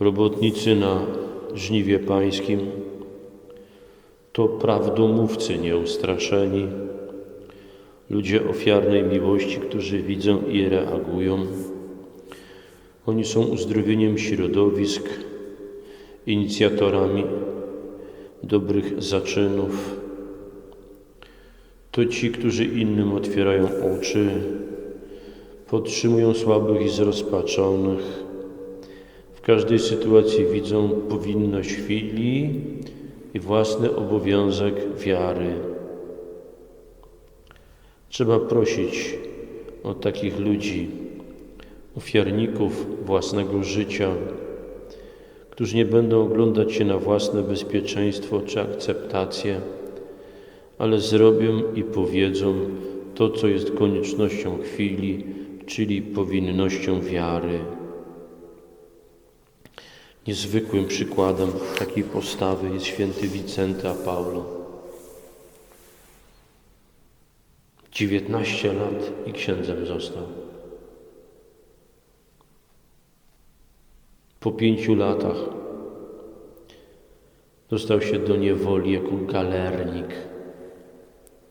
Robotnicy na żniwie pańskim to prawdomówcy nieustraszeni, ludzie ofiarnej miłości, którzy widzą i reagują. Oni są uzdrowieniem środowisk, inicjatorami dobrych zaczynów. To ci, którzy innym otwierają oczy, podtrzymują słabych i zrozpaczonych. Każdej sytuacji widzą powinność chwili i własny obowiązek wiary. Trzeba prosić o takich ludzi, ofiarników własnego życia, którzy nie będą oglądać się na własne bezpieczeństwo czy akceptację, ale zrobią i powiedzą to, co jest koniecznością chwili, czyli powinnością wiary. Niezwykłym przykładem takiej postawy jest święty Wicenty Paulo. 19 lat i księdzem został. Po pięciu latach dostał się do niewoli jako galernik.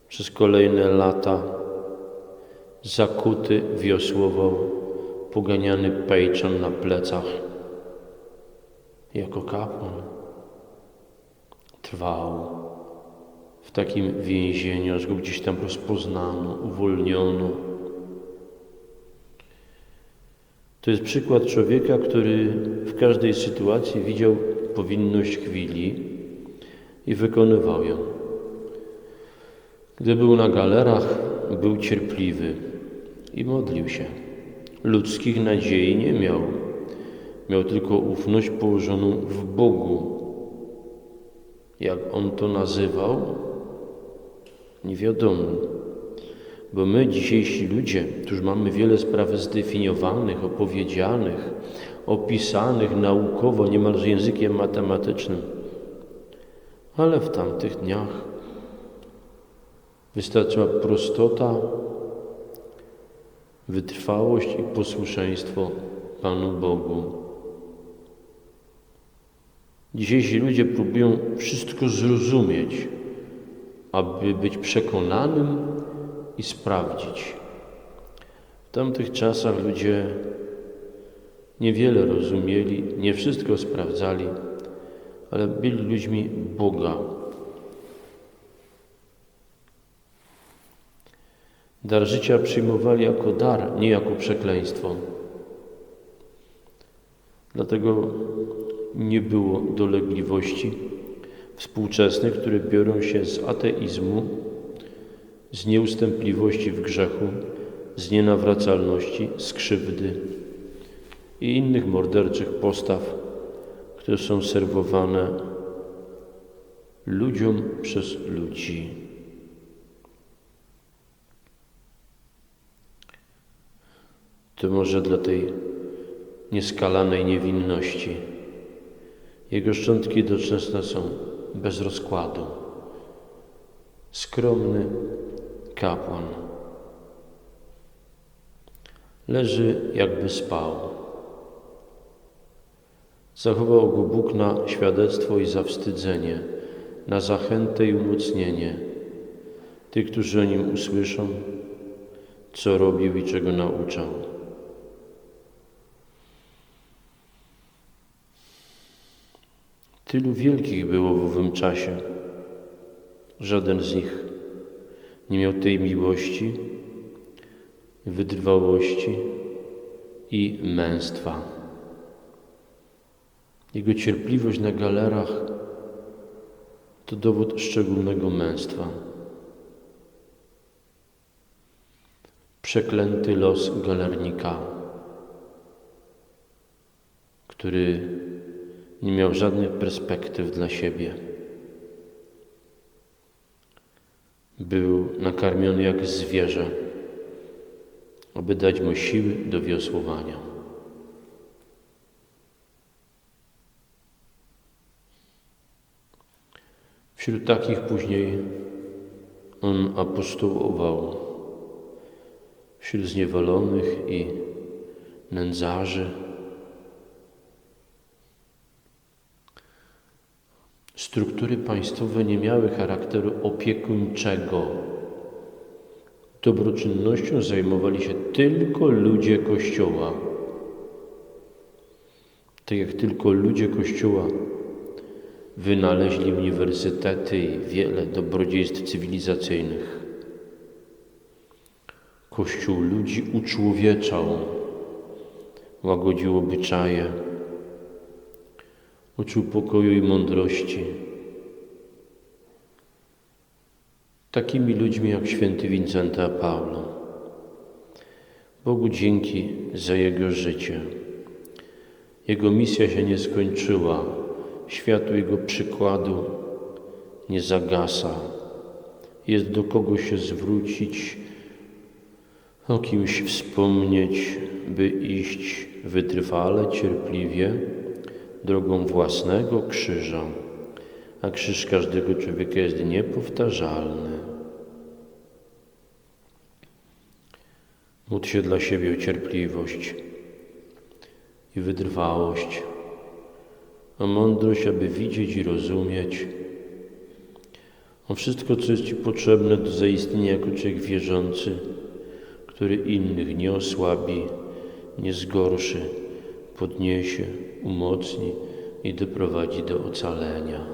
Przez kolejne lata zakuty wiosłował, poganiany pejczem na plecach. Jako kapłan trwał w takim więzieniu, aż go gdzieś tam rozpoznano, uwolniono. To jest przykład człowieka, który w każdej sytuacji widział powinność chwili i wykonywał ją. Gdy był na galerach, był cierpliwy i modlił się. Ludzkich nadziei nie miał. Miał tylko ufność położoną w Bogu. Jak on to nazywał? Nie wiadomo. Bo my, dzisiejsi ludzie, którzy mamy wiele spraw zdefiniowanych, opowiedzianych, opisanych naukowo, niemalże językiem matematycznym, ale w tamtych dniach wystarczyła prostota, wytrwałość i posłuszeństwo Panu Bogu. Dzisiejsi ludzie próbują wszystko zrozumieć, aby być przekonanym i sprawdzić. W tamtych czasach ludzie niewiele rozumieli, nie wszystko sprawdzali, ale byli ludźmi Boga. Dar życia przyjmowali jako dar, nie jako przekleństwo. Dlatego nie było dolegliwości współczesnych, które biorą się z ateizmu, z nieustępliwości w grzechu, z nienawracalności, z krzywdy i innych morderczych postaw, które są serwowane ludziom przez ludzi. To może dla tej nieskalanej niewinności. Jego szczątki doczesne są bez rozkładu. Skromny kapłan. Leży jakby spał. Zachował go Bóg na świadectwo i zawstydzenie, na zachętę i umocnienie tych, którzy o nim usłyszą, co robił i czego nauczał. Tylu wielkich było w owym czasie. Żaden z nich nie miał tej miłości, wytrwałości i męstwa. Jego cierpliwość na galerach to dowód szczególnego męstwa. Przeklęty los galernika, który nie miał żadnych perspektyw dla siebie. Był nakarmiony jak zwierzę, aby dać mu siły do wiosłowania. Wśród takich później on apostołował, wśród zniewolonych i nędzarzy, Struktury państwowe nie miały charakteru opiekuńczego. Dobroczynnością zajmowali się tylko ludzie Kościoła. Tak jak tylko ludzie Kościoła wynaleźli uniwersytety i wiele dobrodziejstw cywilizacyjnych. Kościół ludzi uczłowieczał, łagodził obyczaje, uczył pokoju i mądrości. Takimi ludźmi jak święty Wincenty a Paulo. Bogu dzięki za jego życie. Jego misja się nie skończyła, światło jego przykładu nie zagasa. Jest do kogo się zwrócić, o kimś wspomnieć, by iść wytrwale, cierpliwie drogą własnego krzyża, a krzyż każdego człowieka jest niepowtarzalny. Módl się dla siebie o cierpliwość i wytrwałość, o mądrość, aby widzieć i rozumieć, o wszystko, co jest Ci potrzebne do zaistnienia jako człowiek wierzący, który innych nie osłabi, nie zgorszy, podniesie, umocni i doprowadzi do ocalenia.